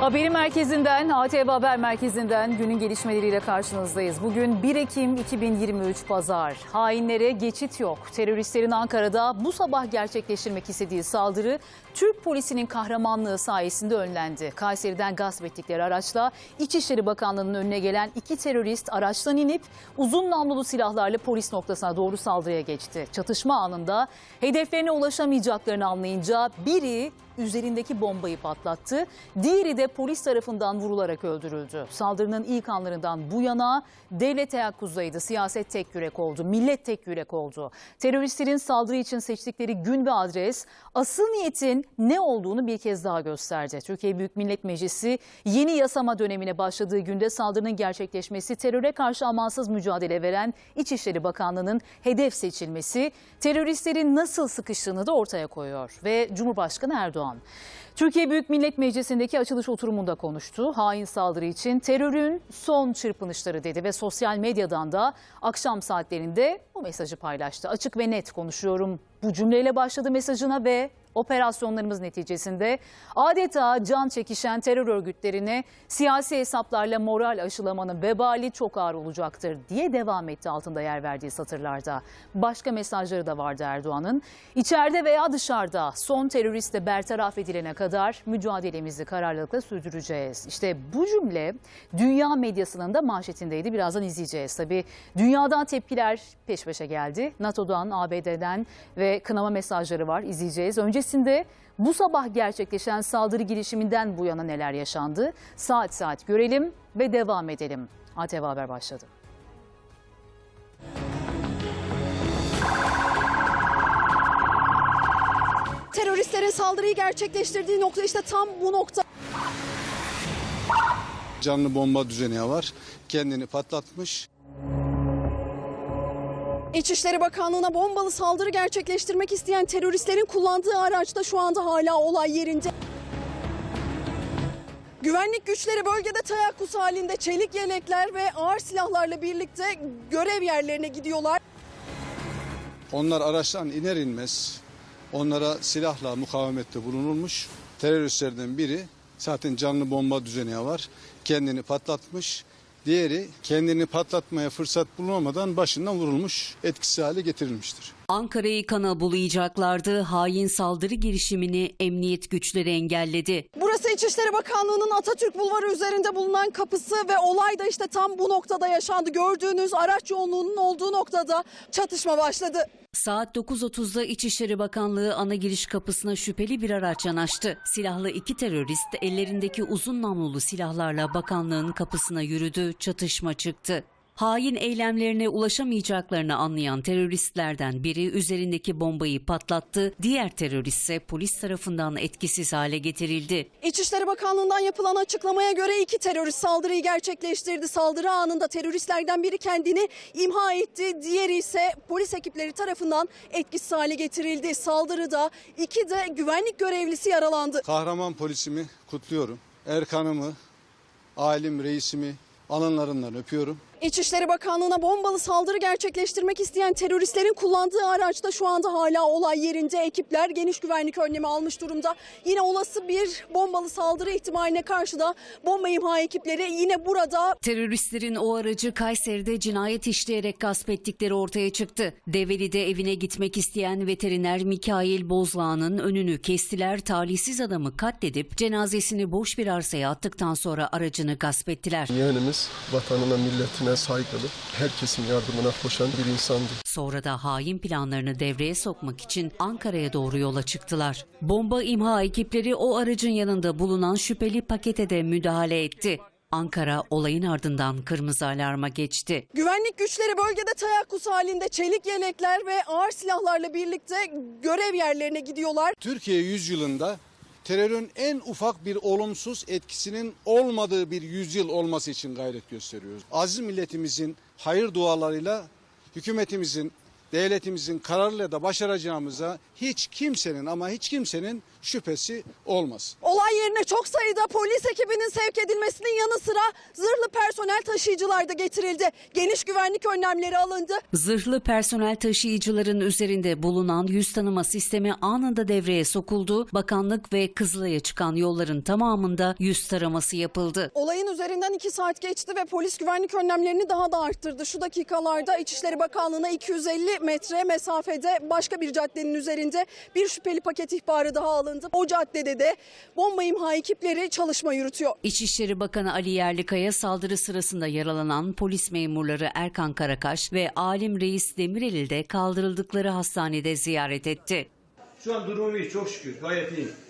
Haberi merkezinden, ATV Haber Merkezi'nden günün gelişmeleriyle karşınızdayız. Bugün 1 Ekim 2023 Pazar. Hainlere geçit yok. Teröristlerin Ankara'da bu sabah gerçekleştirmek istediği saldırı Türk polisinin kahramanlığı sayesinde önlendi. Kayseri'den gasp ettikleri araçla İçişleri Bakanlığı'nın önüne gelen iki terörist araçtan inip uzun namlulu silahlarla polis noktasına doğru saldırıya geçti. Çatışma anında hedeflerine ulaşamayacaklarını anlayınca biri üzerindeki bombayı patlattı. Diğeri de polis tarafından vurularak öldürüldü. Saldırının ilk anlarından bu yana devlet teyakkuzdaydı. Siyaset tek yürek oldu. Millet tek yürek oldu. Teröristlerin saldırı için seçtikleri gün ve adres asıl niyetin ne olduğunu bir kez daha gösterdi. Türkiye Büyük Millet Meclisi yeni yasama dönemine başladığı günde saldırının gerçekleşmesi, teröre karşı amansız mücadele veren İçişleri Bakanlığı'nın hedef seçilmesi, teröristlerin nasıl sıkıştığını da ortaya koyuyor. Ve Cumhurbaşkanı Erdoğan Türkiye Büyük Millet Meclisi'ndeki açılış oturumunda konuştu. Hain saldırı için terörün son çırpınışları dedi ve sosyal medyadan da akşam saatlerinde bu mesajı paylaştı. Açık ve net konuşuyorum. Bu cümleyle başladı mesajına ve operasyonlarımız neticesinde adeta can çekişen terör örgütlerine siyasi hesaplarla moral aşılamanın vebali çok ağır olacaktır diye devam etti altında yer verdiği satırlarda. Başka mesajları da vardı Erdoğan'ın. İçeride veya dışarıda son terörist de bertaraf edilene kadar mücadelemizi kararlılıkla sürdüreceğiz. İşte bu cümle dünya medyasının da manşetindeydi. Birazdan izleyeceğiz. Tabii dünyadan tepkiler peş peşe geldi. NATO'dan, ABD'den ve kınama mesajları var. İzleyeceğiz. Öncesinde bu sabah gerçekleşen saldırı girişiminden bu yana neler yaşandı? Saat saat görelim ve devam edelim. ATV Haber başladı. Teröristlerin saldırıyı gerçekleştirdiği nokta işte tam bu nokta. Canlı bomba düzeni var. Kendini patlatmış. İçişleri Bakanlığı'na bombalı saldırı gerçekleştirmek isteyen teröristlerin kullandığı araç da şu anda hala olay yerinde. Güvenlik güçleri bölgede teyakkuz halinde çelik yelekler ve ağır silahlarla birlikte görev yerlerine gidiyorlar. Onlar araçtan iner inmez onlara silahla mukavemette bulunulmuş. Teröristlerden biri zaten canlı bomba düzeni var. Kendini patlatmış. Diğeri kendini patlatmaya fırsat bulamadan başından vurulmuş, etkisiz hale getirilmiştir. Ankara'yı kana bulayacaklardı. Hain saldırı girişimini emniyet güçleri engelledi. Burası İçişleri Bakanlığı'nın Atatürk Bulvarı üzerinde bulunan kapısı ve olay da işte tam bu noktada yaşandı. Gördüğünüz araç yoğunluğunun olduğu noktada çatışma başladı. Saat 9.30'da İçişleri Bakanlığı ana giriş kapısına şüpheli bir araç yanaştı. Silahlı iki terörist ellerindeki uzun namlulu silahlarla bakanlığın kapısına yürüdü. Çatışma çıktı. Hain eylemlerine ulaşamayacaklarını anlayan teröristlerden biri üzerindeki bombayı patlattı. Diğer terörist ise polis tarafından etkisiz hale getirildi. İçişleri Bakanlığı'ndan yapılan açıklamaya göre iki terörist saldırıyı gerçekleştirdi. Saldırı anında teröristlerden biri kendini imha etti. Diğeri ise polis ekipleri tarafından etkisiz hale getirildi. Saldırıda iki de güvenlik görevlisi yaralandı. Kahraman polisimi kutluyorum. Erkan'ımı, alim reisimi alınlarından öpüyorum. İçişleri Bakanlığı'na bombalı saldırı gerçekleştirmek isteyen teröristlerin kullandığı araçta şu anda hala olay yerinde. Ekipler geniş güvenlik önlemi almış durumda. Yine olası bir bombalı saldırı ihtimaline karşı da bomba imha ekipleri yine burada Teröristlerin o aracı Kayseri'de cinayet işleyerek gasp ettikleri ortaya çıktı. Develi'de evine gitmek isteyen veteriner Mikail Bozlağ'ın önünü kestiler. Talihsiz adamı katledip cenazesini boş bir arsaya attıktan sonra aracını gasp ettiler. Yeğenimiz vatanına, milletine saygılı, herkesin yardımına koşan bir insandı. Sonra da hain planlarını devreye sokmak için Ankara'ya doğru yola çıktılar. Bomba imha ekipleri o aracın yanında bulunan şüpheli pakete de müdahale etti. Ankara olayın ardından kırmızı alarma geçti. Güvenlik güçleri bölgede teyakkuz halinde çelik yelekler ve ağır silahlarla birlikte görev yerlerine gidiyorlar. Türkiye yüzyılında terörün en ufak bir olumsuz etkisinin olmadığı bir yüzyıl olması için gayret gösteriyoruz. Aziz milletimizin hayır dualarıyla hükümetimizin devletimizin kararıyla da başaracağımıza hiç kimsenin ama hiç kimsenin şüphesi olmaz. Olay yerine çok sayıda polis ekibinin sevk edilmesinin yanı sıra zırhlı personel taşıyıcılar da getirildi. Geniş güvenlik önlemleri alındı. Zırhlı personel taşıyıcıların üzerinde bulunan yüz tanıma sistemi anında devreye sokuldu. Bakanlık ve Kızılay'a çıkan yolların tamamında yüz taraması yapıldı. Olayın üzerinden iki saat geçti ve polis güvenlik önlemlerini daha da arttırdı. Şu dakikalarda İçişleri Bakanlığı'na 250 metre mesafede başka bir caddenin üzerinde bir şüpheli paket ihbarı daha alındı. O caddede de bomba imha ekipleri çalışma yürütüyor. İçişleri Bakanı Ali Yerlikaya saldırı sırasında yaralanan polis memurları Erkan Karakaş ve Alim Reis Demirel'i de kaldırıldıkları hastanede ziyaret etti. Şu an durumu iyi çok şükür gayet iyi.